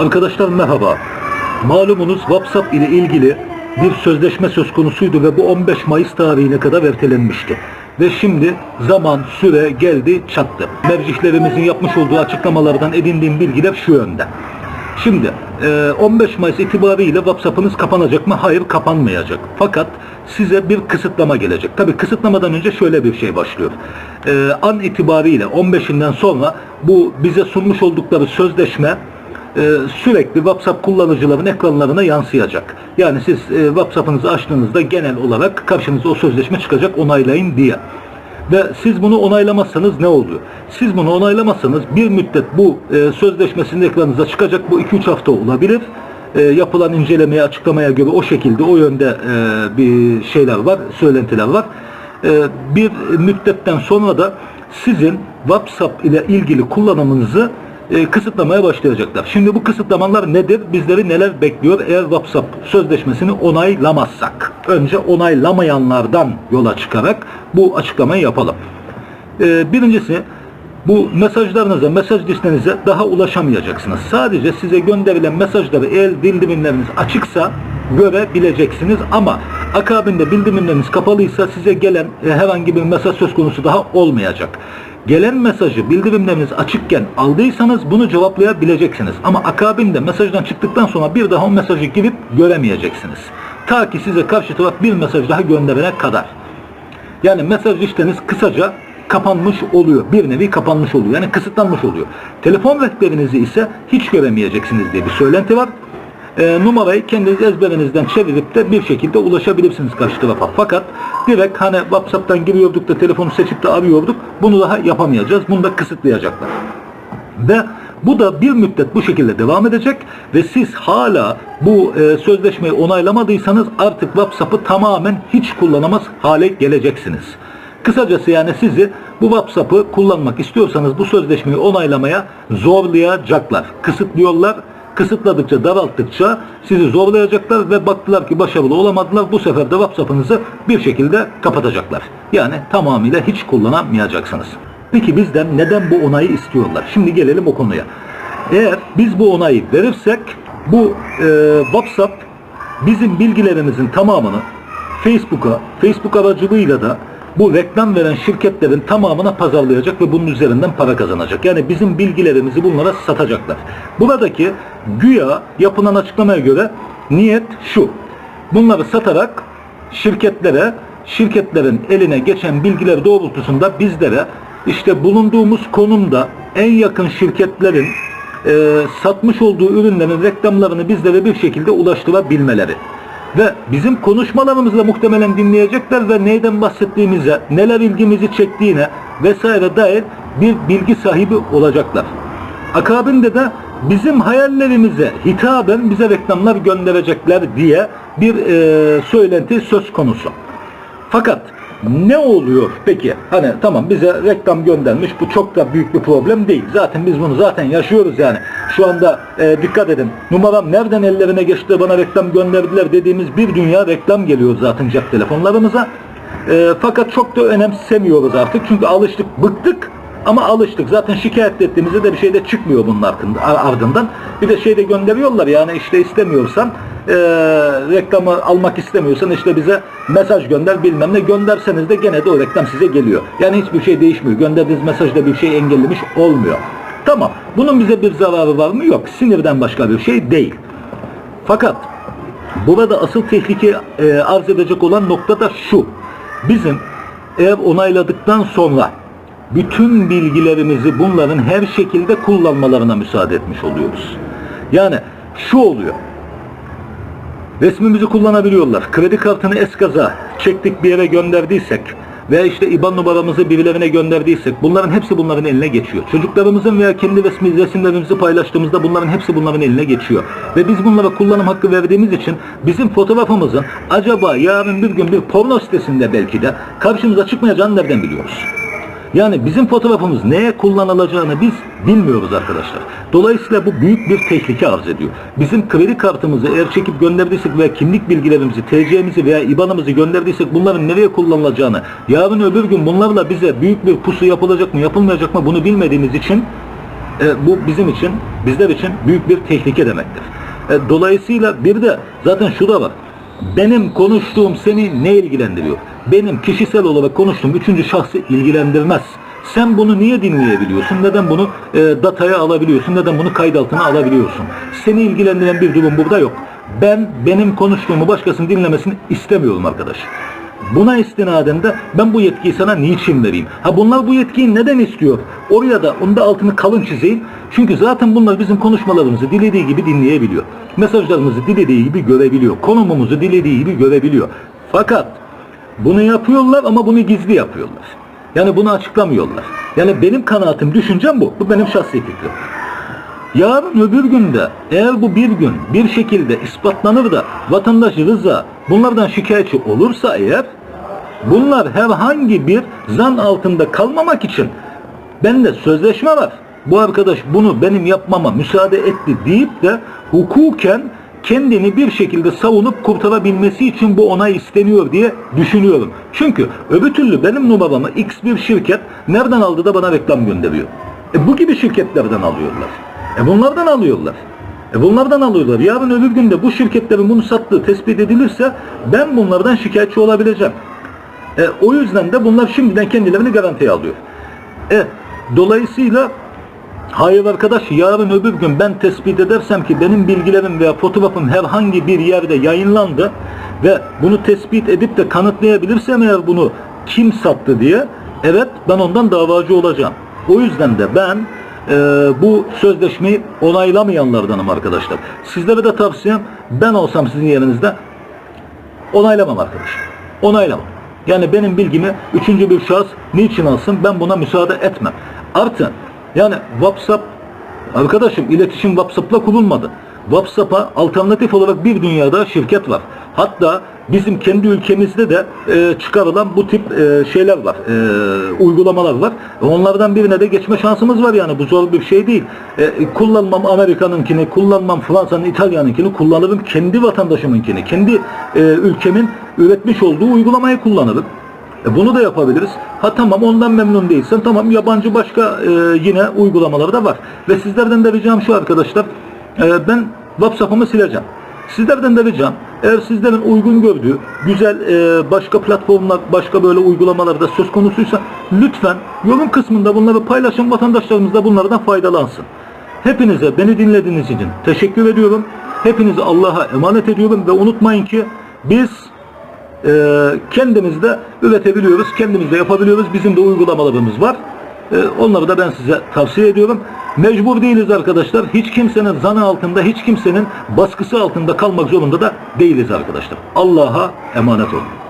Arkadaşlar merhaba. Malumunuz WhatsApp ile ilgili bir sözleşme söz konusuydu ve bu 15 Mayıs tarihine kadar ertelenmişti. Ve şimdi zaman, süre geldi, çattı. Mevcihlerimizin yapmış olduğu açıklamalardan edindiğim bilgiler şu yönde. Şimdi e, 15 Mayıs itibariyle WhatsApp'ınız kapanacak mı? Hayır kapanmayacak. Fakat size bir kısıtlama gelecek. Tabi kısıtlamadan önce şöyle bir şey başlıyor. E, an itibariyle 15'inden sonra bu bize sunmuş oldukları sözleşme e, sürekli WhatsApp kullanıcıların ekranlarına yansıyacak. Yani siz e, WhatsApp'ınızı açtığınızda genel olarak karşınıza o sözleşme çıkacak onaylayın diye. Ve siz bunu onaylamazsanız ne oluyor? Siz bunu onaylamazsanız bir müddet bu e, sözleşmesinin ekranınıza çıkacak. Bu 2-3 hafta olabilir. E, yapılan incelemeye, açıklamaya göre o şekilde, o yönde bir şeyler var, söylentiler var. Bir müddetten sonra da sizin WhatsApp ile ilgili kullanımınızı e, kısıtlamaya başlayacaklar. Şimdi bu kısıtlamalar nedir? Bizleri neler bekliyor eğer WhatsApp sözleşmesini onaylamazsak? Önce onaylamayanlardan yola çıkarak bu açıklamayı yapalım. E, birincisi bu mesajlarınıza, mesaj listenize daha ulaşamayacaksınız. Sadece size gönderilen mesajları eğer bildirimleriniz açıksa görebileceksiniz ama akabinde bildirimleriniz kapalıysa size gelen e, herhangi bir mesaj söz konusu daha olmayacak. Gelen mesajı bildirimleriniz açıkken aldıysanız bunu cevaplayabileceksiniz. Ama akabinde mesajdan çıktıktan sonra bir daha o mesajı girip göremeyeceksiniz. Ta ki size karşı taraf bir mesaj daha gönderene kadar. Yani mesaj listeniz kısaca kapanmış oluyor. Bir nevi kapanmış oluyor. Yani kısıtlanmış oluyor. Telefon rehberinizi ise hiç göremeyeceksiniz diye bir söylenti var. E, numarayı kendiniz ezberinizden çevirip de bir şekilde ulaşabilirsiniz karşı tarafa. Fakat direkt hani WhatsApp'tan giriyorduk da telefonu seçip de arıyorduk. Bunu daha yapamayacağız. Bunu da kısıtlayacaklar. Ve bu da bir müddet bu şekilde devam edecek ve siz hala bu e, sözleşmeyi onaylamadıysanız artık WhatsApp'ı tamamen hiç kullanamaz hale geleceksiniz. Kısacası yani sizi bu WhatsApp'ı kullanmak istiyorsanız bu sözleşmeyi onaylamaya zorlayacaklar, kısıtlıyorlar. Kısıtladıkça, daralttıkça sizi zorlayacaklar ve baktılar ki başarılı olamadılar. Bu sefer de WhatsApp'ınızı bir şekilde kapatacaklar. Yani tamamıyla hiç kullanamayacaksınız. Peki bizden neden bu onayı istiyorlar? Şimdi gelelim o konuya. Eğer biz bu onayı verirsek bu e, WhatsApp bizim bilgilerimizin tamamını Facebook'a, Facebook aracılığıyla da bu reklam veren şirketlerin tamamına pazarlayacak ve bunun üzerinden para kazanacak. Yani bizim bilgilerimizi bunlara satacaklar. Buradaki güya yapılan açıklamaya göre niyet şu. Bunları satarak şirketlere, şirketlerin eline geçen bilgiler doğrultusunda bizlere işte bulunduğumuz konumda en yakın şirketlerin e, satmış olduğu ürünlerin reklamlarını bizlere bir şekilde ulaştırabilmeleri. Ve bizim konuşmalarımızı da muhtemelen dinleyecekler ve neyden bahsettiğimize, neler ilgimizi çektiğine vesaire dair bir bilgi sahibi olacaklar. Akabinde de bizim hayallerimize hitaben bize reklamlar gönderecekler diye bir e, söylenti söz konusu. Fakat ne oluyor peki? Hani tamam bize reklam göndermiş bu çok da büyük bir problem değil. Zaten biz bunu zaten yaşıyoruz yani. Şu anda e, dikkat edin. Numaram nereden ellerine geçti bana reklam gönderdiler dediğimiz bir dünya reklam geliyor zaten cep telefonlarımıza. E, fakat çok da önemsemiyoruz artık. Çünkü alıştık, bıktık ama alıştık. Zaten şikayet ettiğimizde de bir şey de çıkmıyor bunun ardından. Bir de şey de gönderiyorlar yani işte istemiyorsan e, reklamı almak istemiyorsan işte bize mesaj gönder bilmem ne gönderseniz de gene de o reklam size geliyor. Yani hiçbir şey değişmiyor. Gönderdiğiniz mesajda bir şey engellemiş olmuyor. Tamam. Bunun bize bir zararı var mı? Yok. Sinirden başka bir şey değil. Fakat burada asıl tehlike e, arz edecek olan nokta da şu. Bizim eğer onayladıktan sonra bütün bilgilerimizi bunların her şekilde kullanmalarına müsaade etmiş oluyoruz. Yani şu oluyor. Resmimizi kullanabiliyorlar. Kredi kartını eskaza çektik bir yere gönderdiysek veya işte IBAN numaramızı birilerine gönderdiysek bunların hepsi bunların eline geçiyor. Çocuklarımızın veya kendi resmi resimlerimizi paylaştığımızda bunların hepsi bunların eline geçiyor. Ve biz bunlara kullanım hakkı verdiğimiz için bizim fotoğrafımızın acaba yarın bir gün bir porno sitesinde belki de karşımıza çıkmayacağını nereden biliyoruz? Yani bizim fotoğrafımız neye kullanılacağını biz bilmiyoruz arkadaşlar. Dolayısıyla bu büyük bir tehlike arz ediyor. Bizim kredi kartımızı eğer çekip gönderdiysek veya kimlik bilgilerimizi, TC'mizi veya IBAN'ımızı gönderdiysek bunların nereye kullanılacağını, yarın öbür gün bunlarla bize büyük bir pusu yapılacak mı yapılmayacak mı bunu bilmediğimiz için E, bu bizim için, bizler için büyük bir tehlike demektir. E, dolayısıyla bir de zaten şu da var. Benim konuştuğum seni ne ilgilendiriyor? Benim kişisel olarak konuştuğum üçüncü şahsı ilgilendirmez. Sen bunu niye dinleyebiliyorsun? Neden bunu e, dataya alabiliyorsun? Neden bunu kayıt altına alabiliyorsun? Seni ilgilendiren bir durum burada yok. Ben benim konuştuğumu başkasının dinlemesini istemiyorum arkadaş. Buna istinaden de ben bu yetkiyi sana niçin vereyim? Ha bunlar bu yetkiyi neden istiyor? Oraya da onda altını kalın çizeyim. Çünkü zaten bunlar bizim konuşmalarımızı dilediği gibi dinleyebiliyor. Mesajlarımızı dilediği gibi görebiliyor. Konumumuzu dilediği gibi görebiliyor. Fakat bunu yapıyorlar ama bunu gizli yapıyorlar. Yani bunu açıklamıyorlar. Yani benim kanaatim, düşüncem bu. Bu benim şahsi fikrim. Yarın öbür günde eğer bu bir gün bir şekilde ispatlanır da vatandaş Rıza bunlardan şikayetçi olursa eğer bunlar herhangi bir zan altında kalmamak için bende sözleşme var. Bu arkadaş bunu benim yapmama müsaade etti deyip de hukuken kendini bir şekilde savunup kurtarabilmesi için bu onay isteniyor diye düşünüyorum. Çünkü öbür türlü benim numaramı X bir şirket nereden aldı da bana reklam gönderiyor. E bu gibi şirketlerden alıyorlar. E bunlardan alıyorlar. E bunlardan alıyorlar. Yarın öbür günde bu şirketlerin bunu sattığı tespit edilirse ben bunlardan şikayetçi olabileceğim. E, o yüzden de bunlar şimdiden kendilerini garantiye alıyor. E, dolayısıyla hayır arkadaş yarın öbür gün ben tespit edersem ki benim bilgilerim veya fotoğrafım herhangi bir yerde yayınlandı ve bunu tespit edip de kanıtlayabilirsem eğer bunu kim sattı diye evet ben ondan davacı olacağım. O yüzden de ben e, bu sözleşmeyi onaylamayanlardanım arkadaşlar. Sizlere de tavsiyem ben olsam sizin yerinizde onaylamam arkadaş. Onaylamam. Yani benim bilgimi üçüncü bir şahıs niçin alsın ben buna müsaade etmem. Artı yani WhatsApp arkadaşım iletişim WhatsApp'la kurulmadı. WhatsApp'a alternatif olarak bir dünyada şirket var. Hatta bizim kendi ülkemizde de e, çıkarılan bu tip e, şeyler var, e, uygulamalar var. Onlardan birine de geçme şansımız var yani bu zor bir şey değil. E, kullanmam Amerika'nınkini, kullanmam Fransa'nın, İtalya'nınkini, kullanırım kendi vatandaşımınkini, kendi e, ülkemin üretmiş olduğu uygulamayı kullanırım. E, bunu da yapabiliriz. Ha tamam ondan memnun değilsen tamam yabancı başka e, yine uygulamaları da var. Ve sizlerden de ricam şu arkadaşlar. E, ben WhatsApp'ımı sileceğim. Sizlerden de ricam eğer sizlerin uygun gördüğü güzel e, başka platformlar, başka böyle uygulamalarda söz konusuysa lütfen yorum kısmında bunları paylaşın vatandaşlarımız da bunlardan faydalansın. Hepinize beni dinlediğiniz için teşekkür ediyorum. Hepinizi Allah'a emanet ediyorum ve unutmayın ki biz e, kendimiz de üretebiliyoruz, kendimiz de yapabiliyoruz. Bizim de uygulamalarımız var. E, onları da ben size tavsiye ediyorum. Mecbur değiliz arkadaşlar. Hiç kimsenin zanı altında, hiç kimsenin baskısı altında kalmak zorunda da değiliz arkadaşlar. Allah'a emanet olun.